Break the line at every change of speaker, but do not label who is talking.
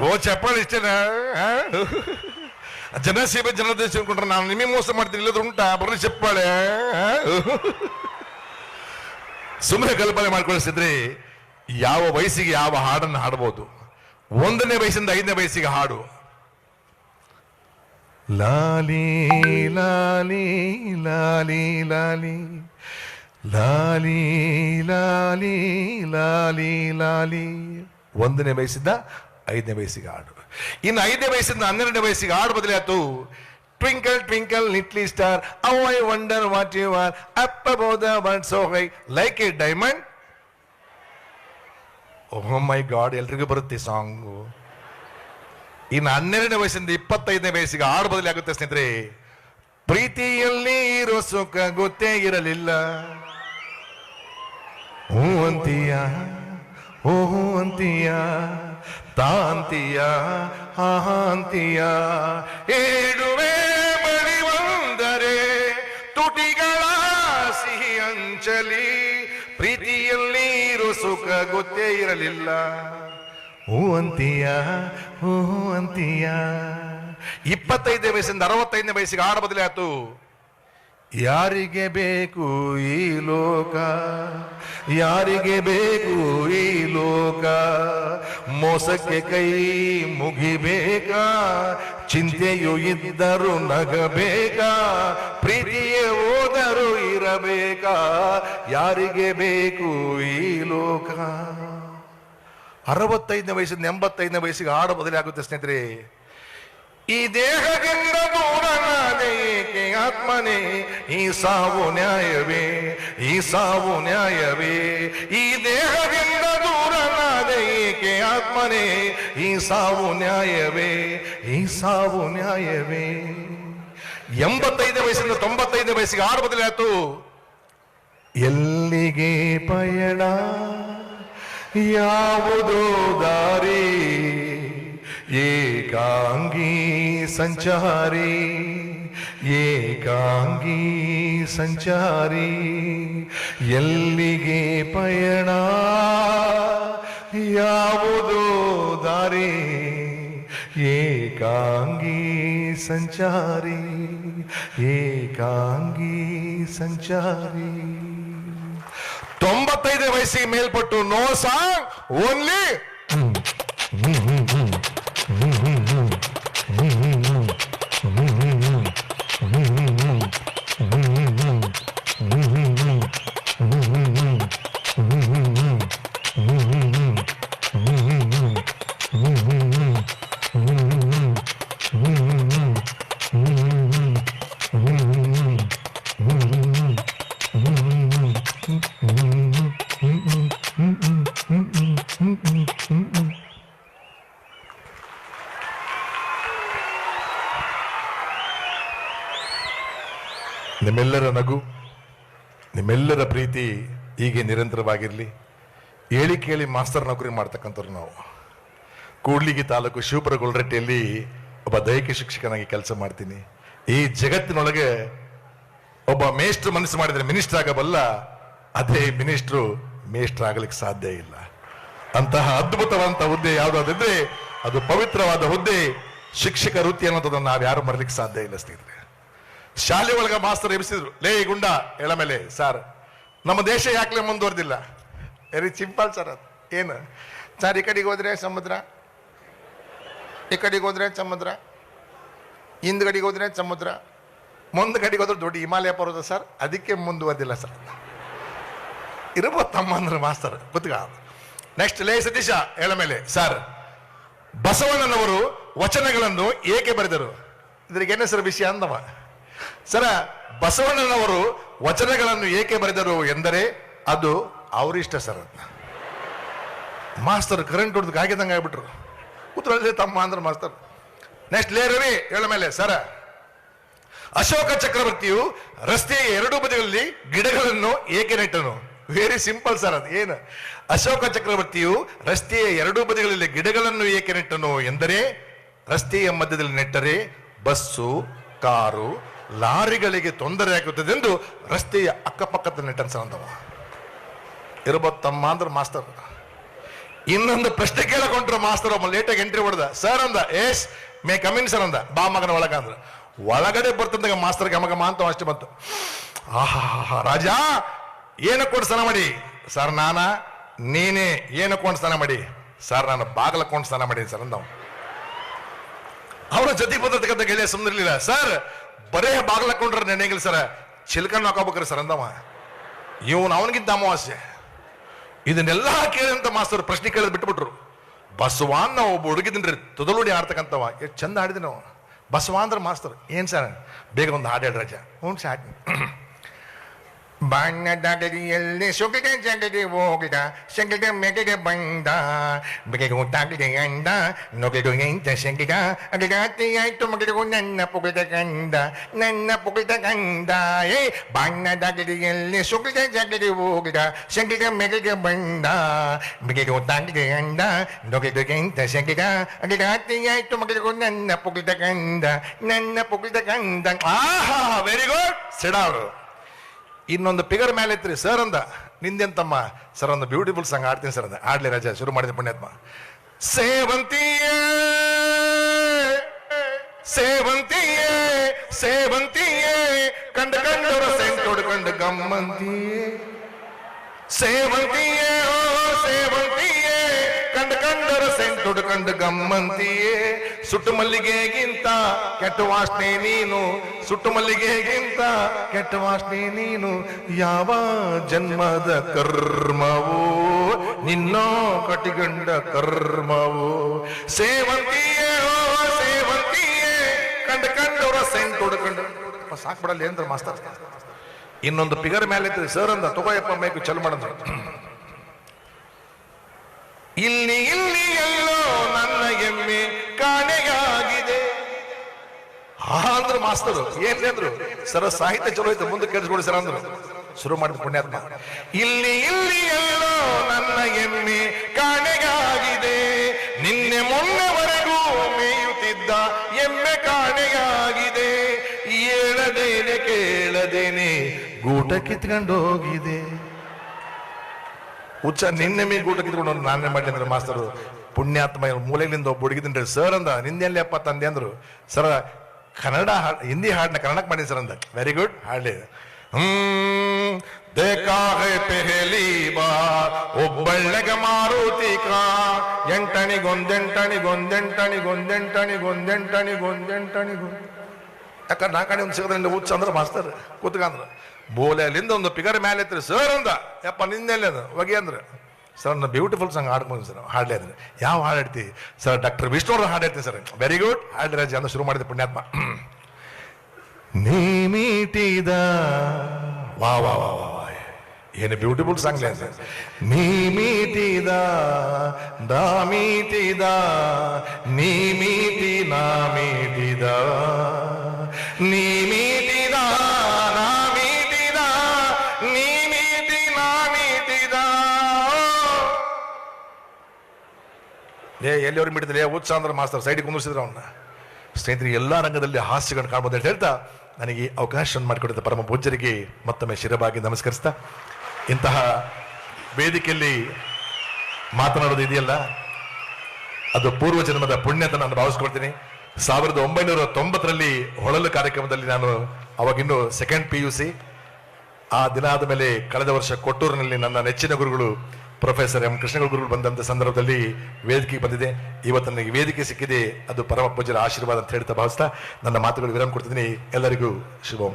ಓ, ಚಪ್ಪಾಳೆ ಇಷ್ಟೇನಾ? ಆ? ಜನ ಸೇವೆ ಜನ ದೇಶ ಅನ್ಕೊಂಡ್ರೆ ನಾನು ನಿಮಗೆ ಮೋಸ ಮಾಡ್ತೀನಿ, ಇಲ್ಲದ್ರೆ ಉಂಟಾ? ಬರ್ರಿ ಚಪ್ಪಾಳೆ ಸುಮ್ಮನೆ ಕಲ್ಪನೆ ಮಾಡ್ಕೊಳಿಸಿದ್ರೆ ಯಾವ ವಯಸ್ಸಿಗೆ ಯಾವ ಹಾಡನ್ನು ಹಾಡಬಹುದು ಒಂದನೇ ವಯಸ್ಸಿಂದ ಐದನೇ ವಯಸ್ಸಿಗೆ ಹಾಡು. ಲಾಲಿ ಲಾಲಿ ಲಾಲಿ ಲಾಲಿ ಲಾಲಿ ಲಾಲಿ ಲಾಲಿ ಲಾಲಿ, ಒಂದನೇ ವಯಸ್ಸಿಂದ ಐದನೇ ವಯಸ್ಸಿಗೆ ಹಾಡು ಇನ್ನು ಐದನೇ ವಯಸ್ಸಿಂದ ಹನ್ನೆರಡನೇ ವಯಸ್ಸಿಗೆ ಹಾಡು ಬದಲಾಯ್ತು twinkle twinkle little star how I wonder what you are up above the world so high like a diamond oh my god ಎಲ್ರಿಗೂ ಬರುತ್ತೆ ಸಾಂಗು ಇನ್ನು ಹನ್ನೆರಡನೇ ವಯಸ್ಸಿಂದ ಇಪ್ಪತ್ತೈದನೇ ವಯಸ್ಸಿಗೆ ಹಾಡು ಬದಲಾಗುತ್ತೆ ಸ್ನೇಹಿತರೆ. ಪ್ರೀತಿಯಲ್ಲಿ ಇರೋ ಸುಖ ಗೊತ್ತೇ ಇರಲಿಲ್ಲ. ಹೂ ಅಂತೀಯ ಓ ಅಂತೀಯ ತಾಂತೀಯ ಹಾ ಅಂತೀಯ ಏಳುವೆ ಬಳಿ ಬಂದರೆ ತುಟಿಗಳ ಸಿಹಿ ಅಂಚಲಿ, ಪ್ರೀತಿಯಲ್ಲಿ ಇರೋ ಸುಖ ಗೊತ್ತೇ ಇರಲಿಲ್ಲ. ಹೂ ಅಂತೀಯ ಹೂ ಅಂತೀಯ ಇಪ್ಪತ್ತೈದನೇ ವಯಸ್ಸಿಂದ ಅರವತ್ತೈದನೇ ವಯಸ್ಸಿಗೆ ಆಡ ಬದಲಾಯ್ತು. ಯಾರಿಗೆ ಬೇಕು ಈ ಲೋಕ? ಯಾರಿಗೆ ಬೇಕು ಈ ಲೋಕ? ಮೋಸಕ್ಕೆ ಕೈ ಮುಗಿಬೇಕಾ? ಚಿಂತೆಯು ಇದ್ದರೂ ನಗಬೇಕಾ? ಪ್ರೀತಿಯೇ ಹೋದರೂ ಇರಬೇಕಾ? ಯಾರಿಗೆ ಬೇಕು ಈ ಲೋಕ? ಅರವತ್ತೈದನೇ ವಯಸ್ಸಿಂದ ಎಂಬತ್ತೈದನೇ ವಯಸ್ಸಿಗೆ ಹಾಡು ಬದಲಾಗುತ್ತೆ ಸ್ನೇಹಿತರೆ. ಈ ದೇಹದಿಂದ ದೂರನಾದೆ ಏಕೆ ಆತ್ಮನೇ? ಈ ಸಾವು ನ್ಯಾಯವೇ? ಈ ಸಾವು ನ್ಯಾಯವೇ? ಈ ದೇಹದಿಂದ ದೂರನಾದೆ ಏಕೆ ಆತ್ಮನೇ? ಈ ಸಾವು ನ್ಯಾಯವೇ? ಈ ಸಾವು ನ್ಯಾಯವೇ? ಎಂಬತ್ತೈದು ವಯಸ್ಸಿಂದ ತೊಂಬತ್ತೈದು ವಯಸ್ಸಿಗೆ ಆರು ಬದಲಾಯ್ತು. ಎಲ್ಲಿಗೆ ಪಯಣ? ಯಾವುದೋ ದಾರಿ? ಏಕಾಂಗಿ ಸಂಚಾರಿ ಏಕಾಂಗಿ ಸಂಚಾರಿ, ಎಲ್ಲಿಗೆ ಪಯಣ? ಯಾವುದೋ ದಾರಿ? ಏಕಾಂಗಿ ಸಂಚಾರಿ ಏಕಾಂಗಿ ಸಂಚಾರಿ. ತೊಂಬತ್ತೈದು ವಯಸ್ಸಿಗೆ ಮೇಲ್ಪಟ್ಟು ನೋ ಸಾಂಗ್, ಓನ್ಲಿ ನಿಮ್ಮೆಲ್ಲರ ನಗು, ನಿಮ್ಮೆಲ್ಲರ ಪ್ರೀತಿ ಹೀಗೆ ನಿರಂತರವಾಗಿರಲಿ. ಹೇಳಿ ಕೇಳಿ ಮಾಸ್ತರ್ ನೌಕರಿ ಮಾಡ್ತಕ್ಕಂಥವ್ರು ನಾವು. ಕೂಡ್ಲಿಗಿ ತಾಲೂಕು ಶಿವಪುರ ಗೊಲ್ರಟ್ಟಿಯಲ್ಲಿ ಒಬ್ಬ ದೈಹಿಕ ಶಿಕ್ಷಕನಾಗಿ ಕೆಲಸ ಮಾಡ್ತೀನಿ. ಈ ಜಗತ್ತಿನೊಳಗೆ ಒಬ್ಬ ಮೇಷ್ಟ್ರು ಮನಸ್ಸು ಮಾಡಿದರೆ ಮಿನಿಸ್ಟರ್ ಆಗಬಲ್ಲ, ಅದೇ ಮಿನಿಸ್ಟ್ರು ಮೇಷ್ಟ್ರ್ ಆಗಲಿಕ್ಕೆ ಸಾಧ್ಯ ಇಲ್ಲ. ಅಂತಹ ಅದ್ಭುತವಾದಂಥ ಹುದ್ದೆ ಯಾವುದಾದ್ರೆ ಅದು ಪವಿತ್ರವಾದ ಹುದ್ದೆ ಶಿಕ್ಷಕ ವೃತ್ತಿ ಅನ್ನೋದನ್ನು ನಾವು ಯಾರು ಮರಲಿಕ್ಕೆ ಸಾಧ್ಯ ಇಲ್ಲ ಸ್ನೇಹಿತರೆ. ಶಾಲೆ ಒಳಗ ಮಾಸ್ತರ್ ಎಬ್ಸಿದ್ರು ಲೇ ಗುಂಡ ಎಳ ಮೇಲೆ, ಸರ್. ನಮ್ಮ ದೇಶ ಯಾಕೆ ಮುಂದುವರೆದಿಲ್ಲ? ವೆರಿ ಸಿಂಪಲ್ ಸರ್ ಅದು. ಏನು? ಸರ್, ಈ ಕಡೆಗೆ ಹೋದ್ರೆ ಸಮುದ್ರ? ಈ ಕಡೆಗೆ ಹೋದ್ರೆ ಸಮುದ್ರ? ಹಿಂದ್ಗಡೆಗೆ ಹೋದ್ರೆ ಸಮುದ್ರ? ಮುಂದ್ ಕಡೆಗೆ ಹೋದ್ರೆ ದೊಡ್ಡ ಹಿಮಾಲಯ ಪರ್ವತ ಸರ್. ಅದಕ್ಕೆ ಮುಂದುವರೆದಿಲ್ಲ ಸರ್. ಇರ್ಬೋದು ತಮ್ಮ ಅಂದ್ರೆ ಮಾಸ್ತರ್ ಗೊತ್ತಿಗ ನೆಕ್ಸ್ಟ್ ಲೇ, ಸತೀಶ, ಹೇಳ ಮೇಲೆ, ಸರ್. ಬಸವಣ್ಣನವರು ವಚನಗಳನ್ನು ಏಕೆ ಬರೆದರು? ಇದ್ರಿಗೆ ಏನು ಸರ್ ವಿಷಯ ಅಂದವ? ಸರ, ಬಸವಣ್ಣನವರು ವಚನಗಳನ್ನು ಏಕೆ ಬರೆದರು ಎಂದರೆ ಅದು ಅವರಿಷ್ಟ ಸರ್ ಮಾಸ್ತರ್ ಕರೆಂಟ್ ಹೊಡೆದು ಕಾಗಿದಂಗೆ ಆಗ್ಬಿಟ್ರು. ಉತ್ತರ ತಮ್ಮ ಅಂದ್ರೆ ಮಾಸ್ತರ್. ನೆಕ್ಸ್ಟ್ ಲೇ ರವಿ, ಹೇಳ ಮೇಲೆ. ಸರ, ಅಶೋಕ ಚಕ್ರವರ್ತಿಯು ರಸ್ತೆಯ ಎರಡೂ ಬದಿಗಳಲ್ಲಿ ಗಿಡಗಳನ್ನು ಏಕೆ ನೆಟ್ಟನು? ವೆರಿ ಸಿಂಪಲ್ ಸರ್ ಅದು, ಏನು? ಅಶೋಕ ಚಕ್ರವರ್ತಿಯು ರಸ್ತೆಯ ಎರಡೂ ಬದಿಗಳಲ್ಲಿ ಗಿಡಗಳನ್ನು ಏಕೆ ನೆಟ್ಟನು ಎಂದರೆ, ರಸ್ತೆಯ ಮಧ್ಯದಲ್ಲಿ ನೆಟ್ಟರೆ ಬಸ್ಸು, ಕಾರು ಲಾರಿಗಳಿಗೆ ತೊಂದರೆ ಆಗುತ್ತದೆ ಎಂದು ರಸ್ತೆಯ ಅಕ್ಕಪಕ್ಕದ ನೆಟ್ಟನ್ ಸರ್ ಅಂದವ ಇರ್ಬೋದು ತಮ್ಮ ಅಂದ್ರೆ ಮಾಸ್ತರ್. ಇನ್ನೊಂದು ಪ್ರಶ್ನೆ ಕೇಳಕೊಂಡ್ರು ಮಾಸ್ತರ್ ಒಬ್ಬ ಲೇಟಾಗಿ ಎಂಟ್ರಿ ಹೊಡೆದ. ಸರ್ ಅಂದ ಏಸ್ ಮೇ ಕಮಿನ್ ಸರ್ ಅಂದ. ಬಾ ಮಗನ ಒಳಗ ಅಂದ್ರೆ. ಒಳಗಡೆ ಬರ್ತಂದಾಗ ಮಾಸ್ತರ್ ಗಮಗಮ ಅಂತ ಅಷ್ಟೇ ಬಂತು. ಆಹಾ ರಾಜ ಏನು ಕೊಂಡು ಸ್ನಾನ ಮಾಡಿ. ಸರ್ ನಾನ, ನೀನೇ ಏನು ಕೊಂಡು ಸ್ನಾನ ಮಾಡಿ. ಸರ್ ನಾನು ಬಾಗಲ ಕೊಂಡು ಸ್ನಾನ ಮಾಡೀನಿ ಸರ್ ಅಂದವ್. ಅವರ ಜೊತೆ ಬಂದಿರ್ತಕ್ಕಂಥ ಗೆಳೆಯ ಸುಮ್ಮನಿರ್ಲಿಲ್ಲ ಸರ್ ಬರೇ ಬಾಗ್ಲಕೊಂಡ್ರೆ ನೆನೆಗಿಲ್ಲ ಸರ. ಚಿಲ್ಕನ್ ಹಾಕೋಬೇಕ್ರಿ ಸರ್ ಅಂದವ. ಇವನು ಅವನಿಗಿಂತ ಅಮಾವಾಸ್ಯೆ. ಇದನ್ನೆಲ್ಲ ಕೇಳಿದಂತ ಮಾಸ್ತರು ಪ್ರಶ್ನೆ ಕೇಳಿದ್ ಬಿಟ್ಬಿಟ್ರು. ಬಸವಾನ್ ಒಬ್ಬ ಹುಡುಗಿದ್ರಿ ತುದಲುಡಿ ಆಡ್ತಕ್ಕಂಥವ ಎಷ್ಟು ಚಂದ ಆಡಿದ ನಾವು ಬಸವ ಅಂದ್ರೆ ಮಾಸ್ತರ್, ಏನ್ ಸರ್? ಬೇಗ ಒಂದು ಹಾಡು ಹೇಳಿ ರಾಜ. ಹ್ಞೂ, ಸಾಕ್. ಬಣ್ಣದಗರಿಯಲ್ಲಿ ಸುಗಿದ ಜಗದೆ ಹೋಗಿದ ಸಗಿದ ಮೆಗಡೆ ಬಂದ. ಬೆಗೆಗೆ ಊಟಾಗಿದೆ ಅಂದ, ನೊಗೆದು ಎಂತ ಸಗಿದ ಆಯ್ತು ಮಗಡಿಗೂ ನನ್ನ ಪುಗಿದ ಗಂಡ ನನ್ನ ಪುಗಿದ ಗಂಡ ಏ ಬಣ್ಣದಗರಿಯಲ್ಲಿ ಸುಗಿದ ಜಗದೆ ಹೋಗಿದ ಸಗಿದ ಮೆಗಡೆ ಬಂದ. ಬೆಗೆಗೆ ಊಟಾಗಿದೆ ಅಂದ, ನೊಗೆದು ಎಂತ ಸಗಿದ ಆಯ್ತು ಮಗಡಿಗೂ ನನ್ನ ಪುಗಿದ ಗಂಡ ನನ್ನ ಪುಗಿದ ಗಂಡ ಆಹಾ ವೆರಿ ಗುಡ್ ಸಿಡಾವ್ರು. ಇನ್ನೊಂದು ಪಿಗರ್ ಮೇಲೆ ಐತ್ರಿ ಸರ್ ಅಂದ ನಿಂದೆಂತಮ್ಮ? ಸರ್ ಒಂದು ಬ್ಯೂಟಿಫುಲ್ ಸಾಂಗ್ ಆಡ್ತೀನಿ ಸರ್ ಅಂದ ಆಡ್ಲಿ ರಾಜ, ಶುರು ಮಾಡಿದ ಪುಣ್ಯಾತ್ಮ. ಸೇವಂತಿಯೇ ಸೇವಂತಿಯೇ ಸೇವಂತಿಯೇ, ಕಂಡ ಕಂಡರ ಸೆಂಟೋಡು ಕಂಡ ಗಮ್ಮಂತಿಯೇ. ಸೇವಂತಿಯೇ, ಓ, ಸೇವಂತಿಯೇ. ಕಂಡ ಕಂಡರ ಸೆಂಟೋಡು ಕಂಡ ಗಮ್ಮಂತಿಯೇ. ಸುಟ್ಟು ಮಲ್ಲಿಗೆಗಿಂತ ಕೆಟ್ಟ ವಾಸನೆ ನೀನು, ಸುಟ್ಟು ಮಲ್ಲಿಗೆಗಿಂತ ಕೆಟ್ಟ ವಾಸನೆ ನೀನು. ಯಾವ ಜನ್ಮದ ಕರ್ಮವೋ, ನಿನ್ನ ಕಟಿಗಂಡ ಕರ್ಮವೋ. ಸೇವಂತಿಯೇ ಸೇವಂತಿಯೇ, ಕಂಡ ಕಂಡವರ ಸೆಂಟ್ ಹೊಡ್ಕೊಂಡು ಸಾಕ್ಬಿಡಲ್ಲಿ ಏನ್ರ ಮಾಸ್ತರ್ ಇನ್ನೊಂದು ಪಿಗರ್ ಮೇಲೆ ಸರ್ ಅಂದ, ತಗೋಯಪ್ಪ, ಮೇಕು ಚಲ್ ಮಾಡಿದ್ರು ಇಲ್ಲಿ ಇಲ್ಲಿ ಎಲ್ಲೋ ನನ್ನ ಎಮ್ಮೆ ಕಾಣೆಯಾಗಿದೆ. ಅಂದ್ರು ಮಾಸ್ತರು ಏನ್ ಅಂದ್ರು? ಸರ, ಸಾಹಿತ್ಯ ಚಲೋ ಐತೆ, ಮುಂದೆ ಕೇಳಿಸ್ಕೊಡಿ ಸರ್ ಅಂದ್ರು. ಶುರು ಮಾಡಿದ ಪುಣ್ಯಾತ್ಮ. ಇಲ್ಲಿ ಇಲ್ಲಿ ಎಲ್ಲೋ ನನ್ನ ಎಮ್ಮೆ ಕಾಣೆಯಾಗಿದೆ. ನಿನ್ನೆ ಮೊನ್ನೆವರೆಗೂ ಮೇಯುತ್ತಿದ್ದ ಎಮ್ಮೆ ಕಾಣೆಯಾಗಿದೆ. ಏಳದೇನೆ ಕೇಳದೇನೆ, ಗೂಟ ಕಿತ್ಕೊಂಡು ಹೋಗಿದೆ ಹುಚ್ಚ ನಿನ್ನೆ ಮೀ ಗೂಟ ಕಿತ್ಕೊಂಡು ನಾನೇ ಮಾಡಿ ಅಂದ್ರೆ ಮಾಸ್ತರು. ಪುಣ್ಯಾತ್ಮ ಮೂಲೆಯಿಂದ ಒಬ್ಬ ಹುಡುಗಿದ್ರೆ ಸರ್ ಅಂದ. ನಿಂದೆಲ್ಲಿ ಅಪ್ಪ ತಂದೆ? ಅಂದ್ರು. ಸರ್, ಕನ್ನಡ ಹಾಡ್, ಹಿಂದಿ ಹಾಡನ್ನ ಕನ್ನಡಕ್ಕೆ ಮಾಡಿ ಸರ್ ಅಂದ. ವೆರಿ ಗುಡ್ ಹಾಡ್ಲಿ. ಹ್ಮ್ ದೇಖಾ ಹೇ ಪೆಹಲಿ ಬಾರ್ ಒಬ್ಬಳ್ಳೆಗ ಮಾರುತಿ ಕಾ. ಎಂಟಣಿಗೊಂದೆಂಟಣಿಗೊಂದೆಂಟಣಿಗೊಂದೆಂಟಣಿಗೊಂದೆಂಟಣಿಗೊಂದೆಂಟಣಿಗೊಂದ್ ಯಾಕಂದ್ರೆ ನಾ ಕಡೆ ಒಂದು ಸಿಗದ್ರಿಂದ ಹುಚ್ಚ ಅಂದ್ರೆ ಮಾಸ್ತರ್ ಕೂತ್ಕಂದ್ರ ಬೋಲೆ ಅಲ್ಲಿಂದ ಒಂದು ಪಿಗರ್ ಮೇಲೆ ಐತ್ರಿ ಸರ್ ಅಂದ. ಯಪ್ಪ, ನಿನ್ನೆಲ್ಲಿ ಹೊಗೆ ಅಂದ್ರೆ. ಸರ್ ನಾನು ಬ್ಯೂಟಿಫುಲ್ ಸಾಂಗ್ ಹಾಡ್ಕೊಂಡು ಸರ್, ಹಾಡ್ಲೇ ಅಂದ್ರೆ ಯಾವ ಹಾಡು ಹಾಡ್ತಿ ಸರ್ ಡಾಕ್ಟರ್ ವಿಷ್ಣು ಅವ್ರ ಹಾಡು ಹೇಳ್ತೀನಿ ಸರ್. ವೆರಿ ಗುಡ್ ಹಾಡ್ ರಾಜ ಅಂತ ಶುರು ಮಾಡಿದ ಪುಣ್ಯಾತ್ಮ. ನೀಮೀಟಿದ ವಾ ವಾ ವಾ ವಾ ವಾ. ಏನು ಬ್ಯೂಟಿಫುಲ್ ಸಾಂಗ್ ಸರ್. ನೀ ಮೀಟಿದ ದಾ ಮೀಟಿದ, ನೀ ಮೀಟಿ, ನಾ ನೀ ಲೇ ಎಲ್ಲಿಯವ್ರಿಗೆ ಮಿಡಿದ್ರೆ ಉತ್ಸಾಹ ಅಂದ್ರೆ ಮಾಸ್ತರ್, ಸೈಡಿಗೆ ಕುಂದಿಸಿದ್ರು ಅವನ್ನ ಸ್ನೇಹಿತರಿಗೆ ಎಲ್ಲ ರಂಗದಲ್ಲಿ ಹಾಸ್ಯಗಳನ್ನು ಕಾಣ್ಬೋದು ಅಂತ ಹೇಳ್ತಾ ನನಗೆ ಅವಕಾಶವನ್ನು ಅವಕಾಶ ಮಾಡಿಕೊಡಿದ ಪರಮ ಪೂಜ್ಯರಿಗೆ ಮತ್ತೊಮ್ಮೆ ಶಿರಬಾಗಿ ನಮಸ್ಕರಿಸ್ತಾ. ಇಂತಹ ವೇದಿಕೆಯಲ್ಲಿ ಮಾತನಾಡೋದು ಇದೆಯಲ್ಲ? ಅದು ಪೂರ್ವ ಜನ್ಮದ ಪುಣ್ಯ ಅಂತ ನಾನು ಭಾವಿಸ್ಕೊಳ್ತೀನಿ. ಸಾವಿರದ ಒಂಬೈನೂರ ತೊಂಬತ್ತರಲ್ಲಿ ಹೊಳಲು ಕಾರ್ಯಕ್ರಮದಲ್ಲಿ ನಾನು ಅವಾಗಿನ್ನು ಸೆಕೆಂಡ್ ಪಿ ಯು ಸಿ ಆ ದಿನ ಆದ ಮೇಲೆ ಕಳೆದ ವರ್ಷ ಕೊಟ್ಟೂರಿನಲ್ಲಿ ನನ್ನ ನೆಚ್ಚಿನ ಗುರುಗಳು ಪ್ರೊಫೆಸರ್ ಎಂ ಗುರುಗಳು ಬಂದಂತ ಸಂದರ್ಭದಲ್ಲಿ ವೇದಿಕೆಗೆ ಬಂದಿದೆ. ಇವತ್ತು ನನಗೆ ವೇದಿಕೆ ಸಿಕ್ಕಿದೆ. ಅದು ಪರಮ ಪೂಜರ ಆಶೀರ್ವಾದ ಅಂತ ಹೇಳ್ತಾ ಭಾವಿಸ್ತಾ ನನ್ನ ಮಾತುಗಳು ವಿರಾಮ ಕೊಡ್ತಿದ್ದೀನಿ. ಎಲ್ಲರಿಗೂ ಶುಭಂ.